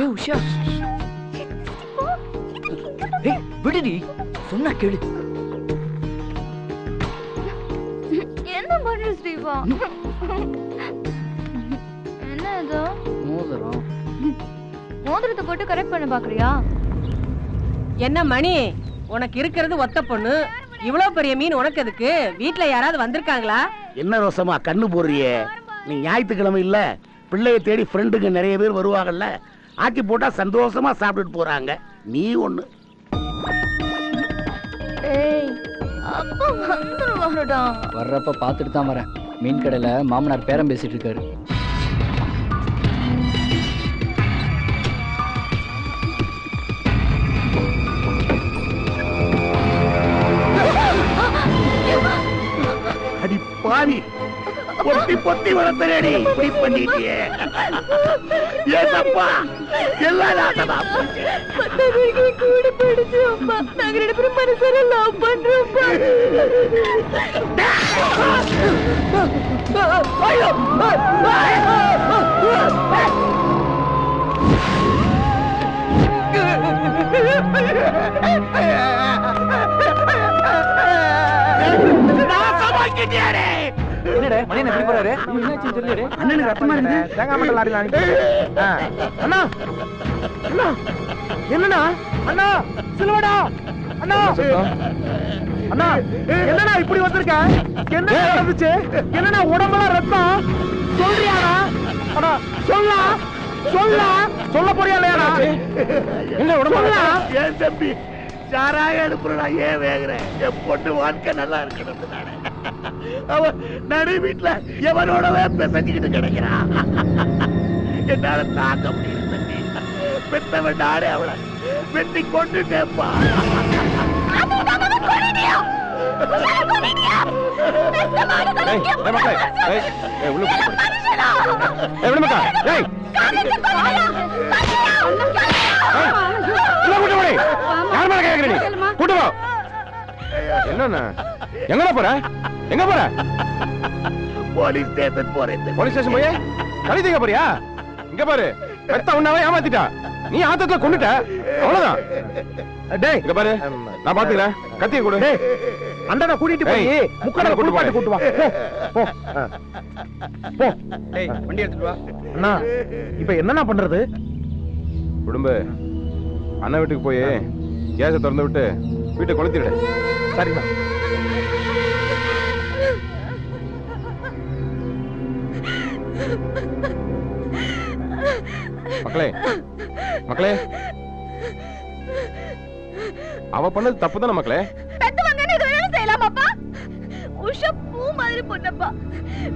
ஏய் உஷா. ஏய் விடுடி. சொன்னா கேளு. என்ன பண்ற ஸ்ரீவா என்ன இது மோதிரம். மோதிரத்தை போட்டு கரெக்ட் பண்ண பாக்குறியா என்ன மணி? உனக்கு இருக்கிறது ஒத்த பொண்ணு. இவ்வளவு பெரிய மீன் உனக்கு எதுக்கு? வீட்ல யாராவது வந்திருக்காங்களா? என்ன ரோசமா கண்ணு போடுறியே? நீ ஞாயிற்றுக்கிழமை இல்ல? பிள்ளைய தேடி ஃப்ரெண்டுங்க நிறைய பேர் வருவாங்கல்ல? ஆக்கி போட்டா சந்தோஷமா சாப்பிட்டுட்டு போறாங்க. நீ ஒண்ணு. ஏய் அப்பா வந்துருவாருடா. வர்றப்ப பார்த்துட்டு தான் வரேன். மீன் கடையில மாமனார் பேரம் பேசிட்டு இருக்காரு. பொத்தி வளர்த்தனேடி இப்படி பண்ணிட்டியே. ஏசப்பா எல்லாம் நாசமா. கூட படிச்சு அப்பா. நாங்க ரெண்டு பேரும் மனசார லவ் பண்றோம்ப்பா நாசமாக்கிட்டியாடே. என்னடே மணி என்ன எப்படி போறாரு என்னாச்சுன்னு தெரியல அண்ணனுக்கு ரத்தமா இருக்குது தேங்காய் மட்டல் லாரில அனுப்பி ஆ. அண்ணா அண்ணா என்னண்ணா அண்ணா சிலுவடா அண்ணா அண்ணா என்னண்ணா இப்படி வந்திருக்க என்ன நடந்துச்சு என்னண்ணா உடம்பெல்லாம் ரத்தம் சொல்றியாடா அண்ணா சொல்லா சொல்லா சொல்ல போறியா இல்லையாடா என்ன உடம்பெல்லாம் ஏன் தம்பி சாராய எடுப்புறா ஏன் வேகுறேன் என் பொண்ணு வாழ்க்கை நல்லா இருக்கணும் நானே அவன் நடு வீட்டுல எவனோடவே பிசைஞ்சுக்கிட்டு கிடைக்கிறான் என்னால தாங்க முடியல தண்ணி பெத்தவன் நானே அவளை வெட்டி கொண்டு கேப்பா என்னண்ணா எங்கடா போற? எங்க போற? போலீஸ் ஸ்டேஷன் போறேன். போலீஸ் ஸ்டேஷன் போய்? கழி தீங்க போறியா? இங்க பாரு. பெத்த உன்னாவே ஏமாத்திட்டா. நீ ஆத்தத்துல கொண்டுட்ட. அவ்வளவுதான். டேய் இங்க பாரு. நான் பாத்துக்கிறேன். கத்திய கொடு. அண்டனை கூட்டிட்டு போய் முக்கடல கூட்டு பாட்டு கூட்டு வா. போ. போ. டேய் வண்டி எடுத்துட்டு வா. அண்ணா இப்போ என்னண்ணா பண்றது? குடும்ப அண்ணன் வீட்டுக்கு போய். கேஸை திறந்து விட்டு வீட்டை கொளுத்திடு. சரிண்ணா மக்களே மக்களே. அவ பண்ணது தப்பு தானே மக்களே பெத்தவங்க இது வேணாலும் செய்யலாமாப்பா உஷா பூ மாதிரி பொண்ணப்பா.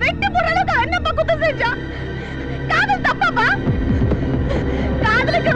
வெட்டு போடுற அளவுக்கு அண்ணப்பா குத்தம் செஞ்சா. காதல் தப்பாப்பா. காதலுக்கு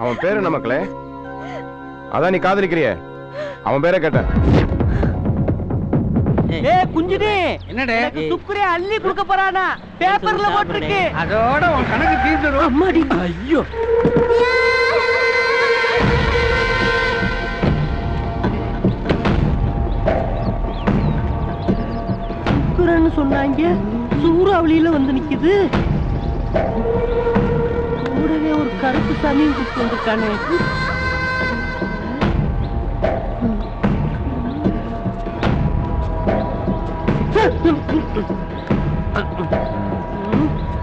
அவன் பேரு என்ன மக்களே? அதான் நீ காதலிக்கிறியே. அவன் பேரை கேட்டேன். ஏ குஞ்சுடி! என்னடே? சுக்குரே அள்ளி கொடுக்க போறானா. பேப்பர்ல போட்டிருக்கு. அதோட உன் கணக்கு தீர்ந்துடும் அம்மாடி. ஐயோ. சுக்குரன்னு சொன்னாங்க. சூறாவளியில வந்து நிக்குது. கூடவே ஒரு கருப்பு சாமியும் கூப்பிட்டு வந்திருக்கானே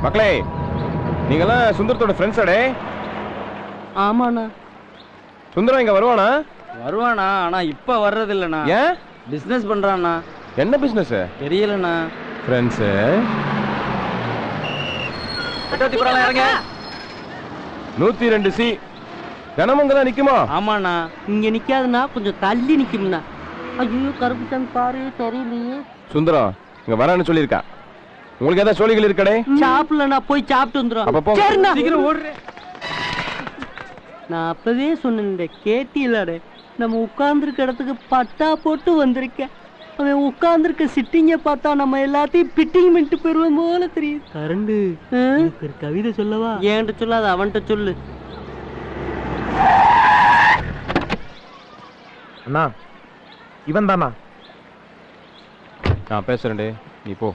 மக்களே நீங்கெல்லாம் சுந்தரத்தோட ஃப்ரெண்ட்ஸ் அடே ஆமாண்ணா. சுந்தரம் இங்க வருவானா? வருவானா ஆனா இப்ப வர்றது இல்லண்ணா ஏன்? பிசினஸ் பண்றானா என்ன பிசினஸ் தெரியலண்ணா. ஃப்ரெண்ட்ஸ் இறங்க. நூத்தி ரெண்டு சி தினமும் இங்கதான் நிக்குமா? ஆமாண்ணா. இங்க நிக்காதுண்ணா. கொஞ்சம் தள்ளி நிக்கும்ண்ணா. ஐயோ கருப்பு சாமி பாரு தெரியலையே. சுந்தரம் இங்க வரான்னு சொல்லியிருக்கா. உங்களுக்கு ஏதாவது சோழிகள் இருக்கடே? சாப்பிடலண்ணா. போய் சாப்பிட்டு அப்ப போ. வந்துடும் சரிண்ணா. சீக்கிரம் ஓடுறேன் நான் அப்பவே சொன்னேன் கேட்டீங்களாடே நம்ம உட்கார்ந்துருக்க இடத்துக்கு பட்டா போட்டு வந்திருக்கேன். அவன் உட்கார்ந்துருக்க சிட்டிங்க பார்த்தா நம்ம எல்லாத்தையும் பிட்டிங் மின்ட்டு போயிருவோம் போல தெரியுது. கரண்டு ஒரு கவிதை சொல்லவா? ஏன்ட்டு சொல்லாத அவன்கிட்ட சொல்லு. அண்ணா இவன் தானா நான் பேசுறேன்டே நீ போ.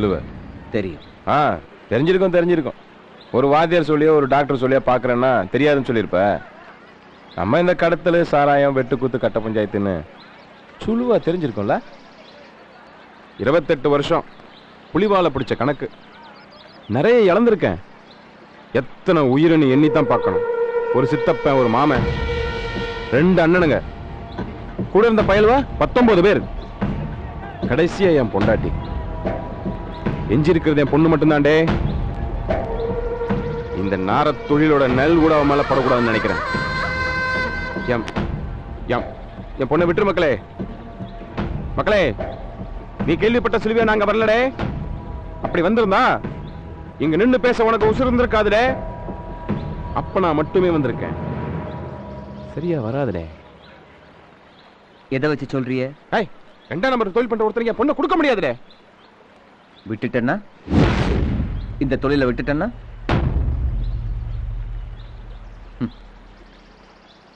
சிலுவை தெரியும். ஆ தெரிஞ்சிருக்கும் தெரிஞ்சிருக்கும். ஒரு வாத்தியார் சொல்லியோ ஒரு டாக்டர் சொல்லியோ பார்க்கறேன்னா தெரியாதுன்னு சொல்லியிருப்ப. நம்ம இந்த கடத்தல் சாராயம் வெட்டுக்குத்து கட்ட பஞ்சாயத்துன்னு சுழுவா தெரிஞ்சிருக்கும்ல? இருபத்தெட்டு வருஷம் புலிவாலை பிடிச்ச கணக்கு. நிறைய இழந்திருக்கேன். எத்தனை உயிரினு எண்ணித்தான் பார்க்கணும். ஒரு சித்தப்பன் ஒரு மாமன் ரெண்டு அண்ணனுங்க. கூட இருந்த பயல்வா? பத்தொன்பது பேர். கடைசியா என் பொண்டாட்டி. எஞ்சி இருக்கிறது என் பொண்ணு மட்டும்தான்டே இந்த நாரத் தொழிலோட நெல் கூட அவன் மேல படக்கூடாதுன்னு நினைக்கிறேன். என் பொண்ணை விட்டுரு மக்களே. மக்களே நீ கேள்விப்பட்ட சிலுவையா நாங்க வரலடே. அப்படி வந்திருந்தா இங்க நின்னு பேச உனக்கு உசுறு இருந்திருக்காதுடே. அப்ப நான் மட்டுமே வந்திருக்கேன். சரியா வராதுடே. எதை வச்சு சொல்றிய ஏய் ரெண்டாம் நம்பர் தொழில் பண்ற ஒருத்தருக்கு என் பொண்ணை கொடுக்க முடியாதுடே. விட்டுட்டேன்னா? இந்த தொழிலை விட்டுட்டேன்னா? ஹம்.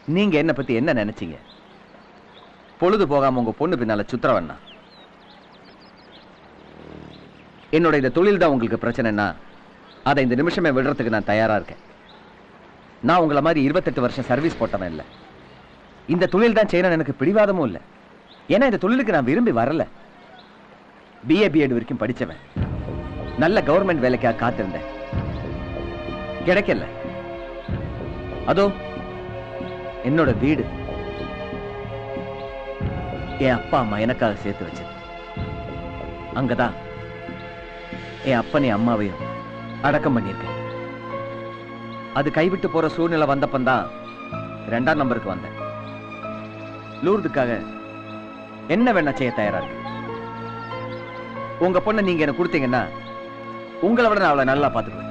நீங்க என்ன பத்தி என்ன நினைச்சீங்க? பொழுது போகாம உங்க பொண்ணு பின்னால சுத்துறவண்ணா? என்னோட இந்த தொழில் தான் உங்களுக்கு பிரச்சனைனா அதை இந்த நிமிஷமே விடுறதுக்கு நான் தயாரா இருக்கேன். நான் உங்களை மாதிரி இருபத்தெட்டு வருஷம் சர்வீஸ் போட்டவன் இல்லை. இந்த தொழில் தான் செய்யணும்னு எனக்கு பிடிவாதமும் இல்லை. ஏன்னா இந்த தொழிலுக்கு நான் விரும்பி வரல. பிஏ பிஎட் வரைக்கும் படிச்சவன். நல்ல கவர்மெண்ட் வேலைக்காக காத்திருந்தேன். கிடைக்கல. அதோ என்னோட வீடு. என் அப்பா அம்மா எனக்காக சேர்த்து வச்சது. அங்கதான் என் அப்பனை அம்மாவையும் அடக்கம் பண்ணியிருக்கேன். அது கைவிட்டு போற சூழ்நிலை வந்தப்பந்தான் ரெண்டாம் நம்பருக்கு வந்தேன். லூர்துக்காக என்ன வேணா செய்ய தயாரா இருக்கு? உங்க பொண்ணை நீங்க எனக்கு கொடுத்தீங்கன்னா உங்களை விட நான் அவளை நல்லா பார்த்துக்குவேன்.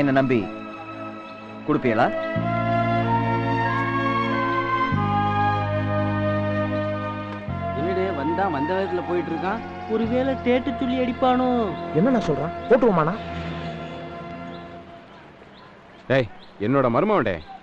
என்ன நம்பி? கொடுப்பீங்களா? என்னடே வந்தா வந்த வேகத்துல போயிட்டு இருக்கான் ஒருவேளை டேட்டு சொல்லி அடிப்பானோ? என்ன நான் சொல்றான் போட்டுவோமாண்ணா? டேய் என்னோட மருமவன்டே இத்திருச்சபையின்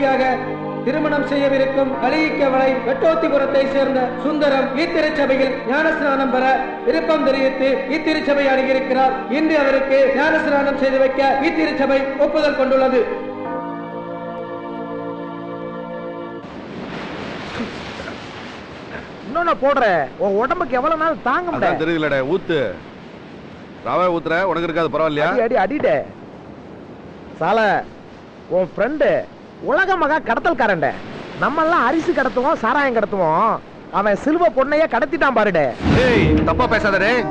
கர்த்தர் சாட்சியாக திருமணம் செய்யவிருக்கும் கலியிக்கவளை வெட்டோத்திபுரத்தை சேர்ந்த சுந்தரம் இத்திருச்சபையில் ஞானஸ்நானம் பெற விருப்பம் தெரிவித்து இத்திருச்சபை அணுகியிருக்கிறார் இன்று அவருக்கு ஞானஸ்நானம் செய்து வைக்க இத்திருச்சபை ஒப்புதல் கொண்டுள்ளது. இன்னொன்னு போடுற. உன் உடம்புக்கு எவ்வளவு நாள் தாங்க முடியாது தெரியுதுலடே ஊத்து. ரவை ஊத்துற? உனக்கு இருக்காது பரவாயில்லையா? அடி அடி அடிடே. சால உன் ஃப்ரெண்டு உலக மகா கடத்தல்காரன்ட. நம்ம எல்லாம் அரிசி கடத்துவோம் சாராயம் கடத்துவோம். அவன் சிலுவ பொண்ணைய கடத்திட்டான் பாருடே. டேய் தப்பா பேசாதடே.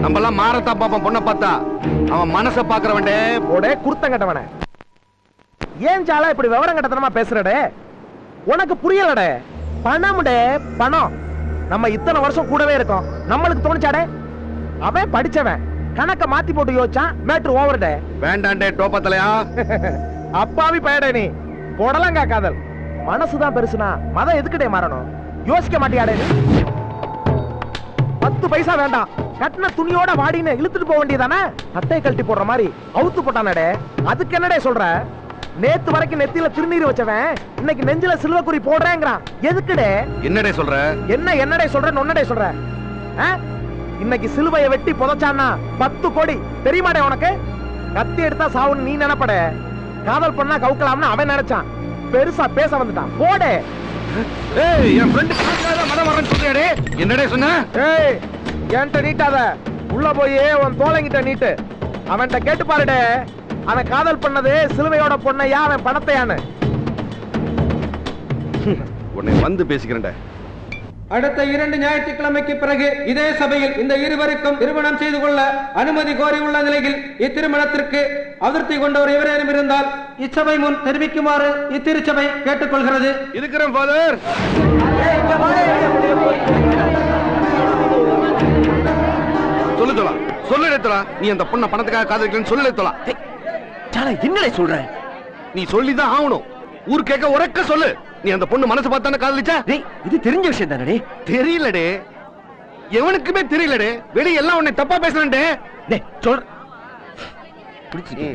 நம்ம எல்லாம் மாறத்தா பாப்போம் பொண்ணை பார்த்தா. அவன் மனச பாக்குறவன்டே போடே குருத்தம் கட்டவன. ஏன் சாலா இப்படி விவரம் கட்டத்தனமா பேசுறடே? உனக்கு புரியலடே. பணம்டே பணம். நம்ம இத்தனை வருஷம் கூடவே இருக்கோம். நம்மளுக்கு தோணுச்சாடே? அவன் படிச்சவன். கணக்க மாத்தி போட்டு யோசிச்சான் மேட்ரு ஓவர்டே. வேண்டாண்டே டோப்பா தலையா. அப்பாவி பயடே நீ. போடலங்கா காதல். மனசுதான் பெருசுனா மதம் எதுக்குடே மாறணும்? யோசிக்க மாட்டியாடே பத்து பைசா வேண்டாம். கட்டின துணியோட வாடின்னு இழுத்துட்டு போக வேண்டியதானே? அட்டை கழட்டி போடுற மாதிரி அவுத்து போட்டானடே. அதுக்கு என்னடே சொல்ற? நேத்து வரைக்கும் நெத்தியில திருநீர் வச்சவன் இன்னைக்கு நெஞ்சில சில்வக்குறி போடுறேங்கிறான். எதுக்குடே? என்னடே சொல்ற? என்ன என்னடே சொல்ற நொன்னடே சொல்ற? இன்னைக்கு சிலுவையை வெட்டி புதைச்சான்னா பத்து கோடி. தெரியுமாடே உனக்கு? கத்தி எடுத்தா சாவுன்னு நீ நினைப்பட. காதல் பண்ணா கவுக்கலாம்னு அவன் நினைச்சான். பெருசா பேச வந்துட்டான். போடே. ஏய் என் ஃப்ரெண்ட் மனம் வரேன்னு சொல்றியாடே? என்னடே சொன்ன? ஏய் என்கிட்ட நீட்டாத. உள்ள போய் உன் தோலைங்கிட்ட நீட்டு. அவன்கிட்ட கேட்டு பாருடே. அவன் காதல் பண்ணது சிலுவையோட பொண்ணையா அவன் பணத்தையான்னு. உன்னை வந்து பேசிக்கிறேன்டே. அடுத்த இரண்டு ஞாயிற்றுக்கிழமைக்கு பிறகு இதே சபையில் இந்த இருவருக்கும் திருமணம் செய்து கொள்ள அனுமதி கோரியுள்ள நிலையில் இத்திருமணத்திற்கு அதிருப்தி கொண்டவர் எவரேனும் இருந்தால் இச்சபை முன் தெரிவிக்குமாறு இத்திருச்சபை கேட்டுக்கொள்கிறது. இருக்கிறேன் ஃபாதர் சொல்லு தோலா சொல்லு தோலா நீ அந்த பொண்ணை பணத்துக்காக காதலிக்கலன்னு சொல்லு தோலா என்னடே சொல்ற? நீ சொல்லிதான் ஆகணும். ஊர் கேட்க உறக்க சொல்லு. நீ அந்த பொண்ணு மனசு பார்த்தானே காதலிச்சா? இது தெரிஞ்ச விஷயம் தானே தெரியலடே எவனுக்குமே தெரியலடே வெளிய எல்லாம் உன்னை தப்பா பேசுறேன்டே டேய் சொல். குடிச்சிட்டு.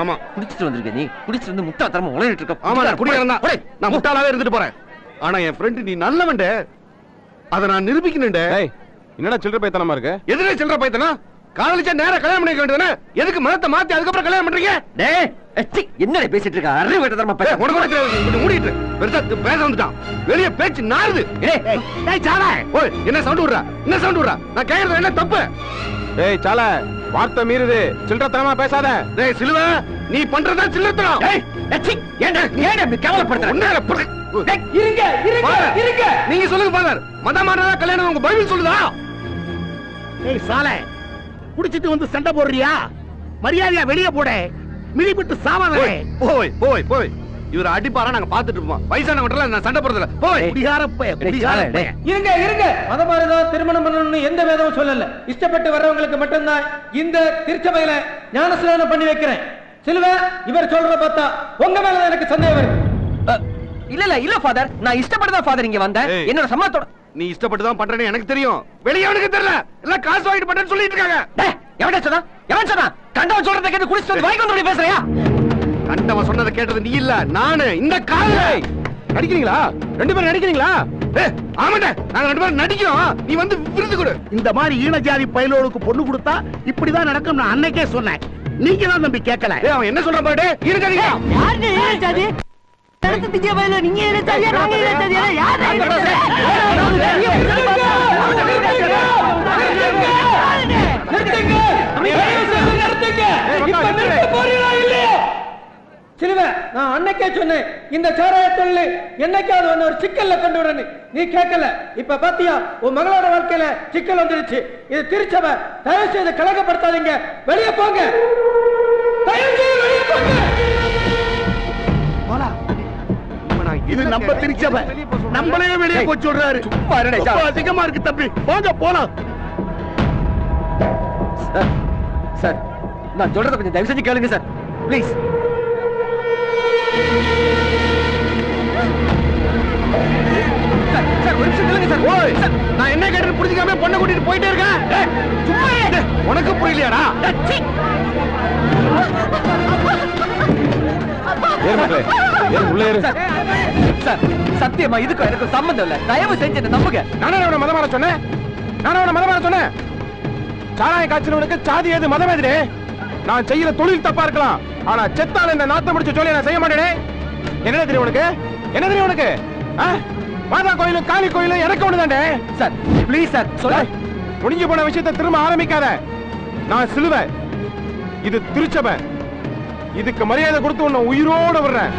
ஆமா. குடிச்சிட்டு வந்திருக்க நீ. குடிச்சிட்டு வந்து முட்டா தரமா உளறிட்டு இருக்க. ஆமா நான் குடிக்கிறேன் நான் முட்டாளாவே இருந்துட்டு போறேன். ஆனா என் ஃப்ரெண்ட் நீ நல்லவன்டே. அத நான் நிரூபிக்கணும்டே. என்னடா சில்லற பைத்தனமா இருக்கு? எதுல சில்லற பைத்தனா காதலிச்சா நேரா கல்யாணம் பண்ணிக்க வேண்டியதானே எதுக்கு மனத்தை மாத்தி அதுக்கப்புறம் கல்யாணம் பண்றீங்க? டேய் எச்சி, என்னடே பேசிட்டு இருக்க? அறிவு வேட்ட தரமா பேச ஏய், உனக்கு. கொஞ்சம் மூடிட்டு. பெருசா பேச வந்துட்டான். வெளிய பேச்சு நாறுது. ஏய் டேய் சாலா. ஓய் என்ன சவுண்ட் விடுறா? என்ன சவுண்ட் விடுறா? நான் கேக்குறது என்ன தப்பு? டேய் சால. வார்த்தை மீறுது. சில்லறத்தனமா பேசாத. டேய் சிலுவ நீ பண்றதா சில்லத்தனம் ஏய் எச்சி, ஏன்டா ஏன்டா இப்படி கேவலப்படுத்துற? உன்னால புரி- டேய், இருங்க இருங்க இருங்க. நீங்க சொல்லுங்க ஃபாதர் மதமானதா கல்யாணம் உங்க பைபிள் சொல்லுதா? ஏய் சாலை குடிச்சிட்டு வந்து சண்டை போடுறியா? மரியாதையா வெளியே போட. மிதிப்பிட்டு சாவாதே. போய் போய் போய். இவர் அடிப்பாரா நாங்க பாத்துட்டு இருப்போம். வயசானவங்க நான் சண்டை போடுறதில்ல போய். இருங்க இருங்க. மதமாரிதான் திருமணம் பண்ணணும்னு எந்த வேதமும் சொல்லல. இஷ்டப்பட்டு வர்றவங்களுக்கு மட்டும்தான் இந்த திருச்சபையில ஞானஸ்நானம் பண்ணி வைக்கிறேன். சிலுவ இவர் சொல்ற பார்த்தா உங்க மேல எனக்கு சந்தேகம் வருது அ, இல்ல இல்ல இல்ல ஃபாதர் நான் இஷ்டப்பட்டு தான் ஃபாதர் இங்க வந்தேன். என்னோட சம்மதத்தோட நீ இஷ்டப்பட்டு தான் பண்றேன்னு எனக்கு தெரியும். வெளியே அவனுக்கு தெரியல. எல்லாம் காசு வாங்கிட்டு பண்றேன்னு சொல்லிட்டு இருக்காங்க. டேய் எவன்டா சொன்னா எவன் சொன்னா கண்டவன் சொல்றதை கேட்டு வந்து வாய்க்கு வந்து பேசுறியா? கண்டவன் சொன்னதை கேட்டது நீ இல்ல நானு. இந்த கால நடிக்கிறீங்களா? ரெண்டு பேரும் நடிக்கிறீங்களா? ஆமாண்டா. நாங்க ரெண்டு பேரும் நடிக்கிறோம். நீ வந்து விருது கொடு. இந்த மாதிரி ஈனஜாதி பயலோடுக்கு பொண்ணு கொடுத்தா இப்படிதான் நடக்கும் நான் அன்னைக்கே சொன்னேன். நீங்க தான் தம்பி கேட்கல. அவன் என்ன சொல்றான் பாரு? யாரு நடத்து திங்க வயல நீங்க இளைச்சாதியா யாரு நிறுத்துங்க தயவு செய்து நிறுத்துங்க இப்ப நிறுத்த போறீங்களா இல்லையா சிலுவ நான் அன்னைக்கே சொன்னேன் இந்த சாராய தொழில் என்னைக்காவது வந்து ஒரு சிக்கல்ல கொண்டு வரனு நீ கேட்கல. இப்ப பாத்தியா உன் மகளோட வாழ்க்கையில சிக்கல் வந்துருச்சு. இது திருச்சபை. தயவு செய்து கலகப்படுத்தாதீங்க. வெளியே போங்க. தயவு செய்து வெளியே போங்க. இது நம்ம திருச்சபை. நம்மளே வெளியே போச்சு விடுறாரு இருடா, ரொம்ப அதிகமா இருக்கு தம்பி. போங்க போலாம். சார் சார் நான் சொல்றத கொஞ்சம் தயவு செஞ்சு கேளுங்க சார். ப்ளீஸ் நான் என்ன கேட்டு புரிஞ்சுக்காம பொண்ணை கூட்டிட்டு போயிட்டே இருக்கேன். உனக்கு புரியலையாடா? சத்தியமா இதுக்கும் எனக்கு சம்மந்தம் இல்ல. தயவு செஞ்சு என்ன நம்புங்க. நானே அவனை மதம் மாற சொன்னேன். நானே அவனை மதம் மாற சொன்னேன். சாராய காய்ச்சலவனுக்கு சாதி ஏது மதம் எதுனே? நான் செய்யற தொழில் தப்பா இருக்கலாம். ஆனா செத்தால இந்த நாத்தம் முடிச்ச சொல்லி நான் செய்ய மாட்டேனே. என்ன தெரியும் உனக்கு? என்ன தெரியும் உனக்கு? மாதா கோயிலும் காளி கோயிலும் எனக்கு ஒண்ணுதாண்டே சார் ப்ளீஸ் சார் சொல்ல முடிஞ்சு போன விஷயத்தை திரும்ப ஆரம்பிக்காத. நான் சிலுவை இது திருச்சபை. இதுக்கு மரியாதை கொடுத்து உன்னை உயிரோட விடுறேன்.